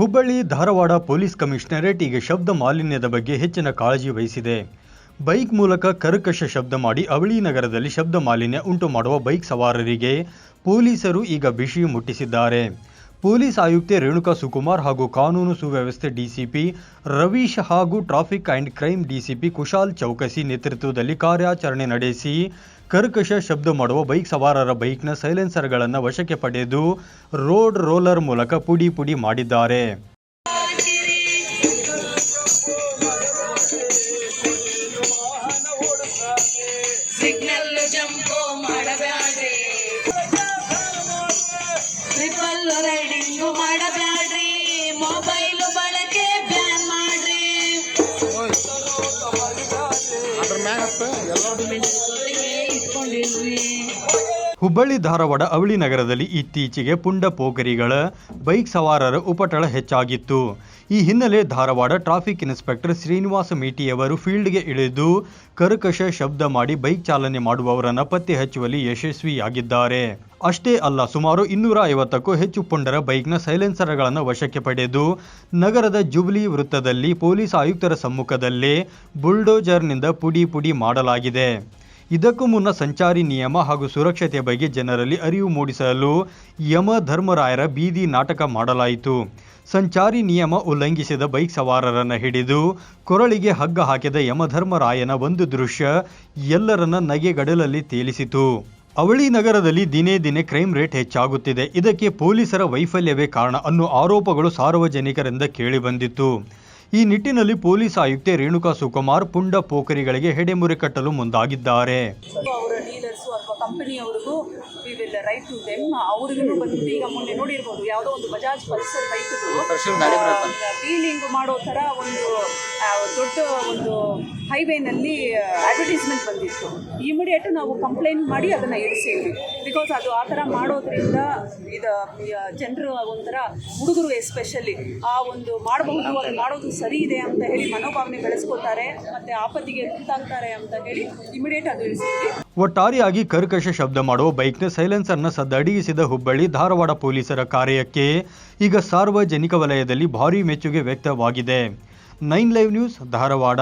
Hubballi Dharwad police commissionerate ಈಗ ಶಬ್ದ ಮಾಲಿನ್ಯದ ಬಗ್ಗೆ ಹೆಚ್ಚಿನ ಕಾಳಜಿ ವಹಿಸಿದೆ. ಬೈಕ್ ಮೂಲಕ ಕರ್ಕಶ ಶಬ್ದ ಮಾಡಿ ಅವಳಿ ನಗರದಲ್ಲಿ ಶಬ್ದ ಮಾಲಿನ್ಯ ಉಂಟು ಮಾಡುವ ಬೈಕ್ ಸವಾರರಿಗೆ ಪೊಲೀಸರು ಈಗ ಬಿಸಿ ಮುಟ್ಟಿಸಿದ್ದಾರೆ. ಪೊಲೀಸ್ ಆಯುಕ್ತೆ ರೇಣುಕಾ ಸುಕುಮಾರ್ ಹಾಗೂ ಕಾನೂನು ಸುವ್ಯವಸ್ಥೆ ಡಿಸಿಪಿ ರವೀಶ್ ಹಾಗೂ traffic and crime DCP Kushal Chowkasi ನೇತೃತ್ವದಲ್ಲಿ ಕಾರ್ಯಾಚರಣೆ ನಡೆಸಿ ಕರ್ಕಶ ಶಬ್ದ ಮಾಡುವ ಬೈಕ್ ಸವಾರರ ಬೈಕ್ನ ಸೈಲೆನ್ಸರ್ಗಳನ್ನು ವಶಕ್ಕೆ ಪಡೆದು ರೋಡ್ ರೋಲರ್ ಮೂಲಕ ಪುಡಿ ಪುಡಿ ಮಾಡಿದ್ದಾರೆ. ಸಿಗ್ನಲ್ ಮೊಬೈಲ್ ಬಳಕೆ ಬ್ಯಾನ್ ಮಾಡ್ರಿ. ಅದ್ರ ಮ್ಯಾಗ ಎಲ್ಲರೂ ಇಟ್ಕೊಂಡಿಲ್ರಿ ಹುಬ್ಬಳ್ಳಿ ಧಾರವಾಡ ಅವಳಿ ನಗರದಲ್ಲಿ ಇತ್ತೀಚೆಗೆ ಪುಂಡ ಪೋಖರಿಗಳ ಬೈಕ್ ಸವಾರರ ಉಪಟಳ ಹೆಚ್ಚಾಗಿತ್ತು. ಈ ಹಿನ್ನೆಲೆ ಧಾರವಾಡ ಟ್ರಾಫಿಕ್ ಇನ್ಸ್ಪೆಕ್ಟರ್ ಶ್ರೀನಿವಾಸ ಮೀಟಿಯವರು ಫೀಲ್ಡ್ಗೆ ಇಳಿದು ಕರ್ಕಶ ಶಬ್ದ ಮಾಡಿ ಬೈಕ್ ಚಾಲನೆ ಮಾಡುವವರನ್ನು ಪತ್ತೆ ಹಚ್ಚುವಲ್ಲಿ ಯಶಸ್ವಿಯಾಗಿದ್ದಾರೆ. ಅಷ್ಟೇ ಅಲ್ಲ, ಸುಮಾರು ಇನ್ನೂರ ಐವತ್ತಕ್ಕೂ ಹೆಚ್ಚು ಪುಂಡರ ಬೈಕ್ನ ಸೈಲೆನ್ಸರ್ಗಳನ್ನು ವಶಕ್ಕೆ ಪಡೆದು ನಗರದ ಜುಬ್ಲಿ ವೃತ್ತದಲ್ಲಿ ಪೊಲೀಸ್ ಆಯುಕ್ತರ ಸಮ್ಮುಖದಲ್ಲೇ ಬುಲ್ಡೋಜರ್ನಿಂದ ಪುಡಿ ಪುಡಿ ಮಾಡಲಾಗಿದೆ. ಇದಕ್ಕೂ ಮುನ್ನ ಸಂಚಾರಿ ನಿಯಮ ಹಾಗೂ ಸುರಕ್ಷತೆ ಬಗ್ಗೆ ಜನರಲ್ಲಿ ಅರಿವು ಮೂಡಿಸಲು ಯಮ ಧರ್ಮರಾಯರ ಬೀದಿ ನಾಟಕ ಮಾಡಲಾಯಿತು. ಸಂಚಾರಿ ನಿಯಮ ಉಲ್ಲಂಘಿಸಿದ ಬೈಕ್ ಸವಾರರನ್ನು ಹಿಡಿದು ಕೊರಳಿಗೆ ಹಗ್ಗ ಹಾಕಿದ ಯಮಧರ್ಮರಾಯನ ಒಂದು ದೃಶ್ಯ ಎಲ್ಲರನ್ನ ನಗೆಗಡಲಲ್ಲಿ ತೇಲಿಸಿತು. ಅವಳಿ ನಗರದಲ್ಲಿ ದಿನೇ ದಿನೇ ಕ್ರೈಮ್ ರೇಟ್ ಹೆಚ್ಚಾಗುತ್ತಿದೆ. ಇದಕ್ಕೆ ಪೊಲೀಸರ ವೈಫಲ್ಯವೇ ಕಾರಣ ಅನ್ನೋ ಆರೋಪಗಳು ಸಾರ್ವಜನಿಕರಿಂದ ಕೇಳಿಬಂದಿತ್ತು ಈ ನಿಟ್ಟಿನಲ್ಲಿ ಪೊಲೀಸ್ ಆಯುಕ್ತೆ ರೇಣುಕಾ ಸುಕುಮಾರ್ ಪುಂಡ ಪೋಖರಿಗಳಿಗೆ ಹೆಡೆಮುರೆ ಕಟ್ಟಲು ಮುಂದಾಗಿದ್ದಾರೆ. ಅವರ ಡೀಲರ್ಸು ಅಥವಾ ಕಂಪನಿಯವ್ರಿಗೂ we will write to them ಅವ್ರಿಗೂ ಬಂದ್ಬಿಟ್ಟು ಈಗ ಮೊನ್ನೆ ನೋಡಿರ್ಬೋದು ಯಾವುದೋ ಒಂದು ಬಜಾಜ್ ಪಲ್ಸರ್ ಬೈಕ್ ಡೀಲಿಂಗ್ ಮಾಡೋ ಥರ ಒಂದು ದೊಡ್ಡ ಒಂದು ಹೈವೇನಲ್ಲಿ ಅಡ್ವರ್ಟೈಸ್ಮೆಂಟ್ ಬಂದಿತ್ತು. ಇಮಿಡಿಯೇಟ್ ನಾವು ಕಂಪ್ಲೇಂಟ್ ಮಾಡಿ ಅದನ್ನು ಇಳಿಸಿದ್ವಿ ಬಿಕಾಸ್ ಅದು ಆ ಥರ ಮಾಡೋದ್ರಿಂದ ಇದು ಜನರು ಒಂಥರ ಹುಡುಗರು ಎಸ್ಪೆಷಲಿ ಆ ಒಂದು ಮಾಡಬಹುದು, ಅದು ಮಾಡೋದು ಸರಿ ಇದೆ ಅಂತ ಹೇಳಿ ಮನೋಭಾವನೆ ಬೆಳೆಸ್ಕೋತಾರೆ, ಮತ್ತು ಆಪತ್ತಿಗೆ ತುತ್ತಾಗ್ತಾರೆ ಅಂತ ಹೇಳಿ ಇಮಿಡಿಯೇಟ್ ಅದು ಇಳಿಸಿದ್ವಿ ಒಟ್ಟಾರೆಯಾಗಿ ಕರ್ಕಶ ಶಬ್ದ ಮಾಡುವ ಬೈಕ್ನ ಸೈಲೆನ್ಸರ್ನ ಸದ್ದಡಗಿಸಿದ ಹುಬ್ಬಳ್ಳಿ ಧಾರವಾಡ ಪೊಲೀಸರ ಕಾರ್ಯಕ್ಕೆ ಈಗ ಸಾರ್ವಜನಿಕ ವಲಯದಲ್ಲಿ ಭಾರೀ ಮೆಚ್ಚುಗೆ ವ್ಯಕ್ತವಾಗಿದೆ. Nine live news Dharwad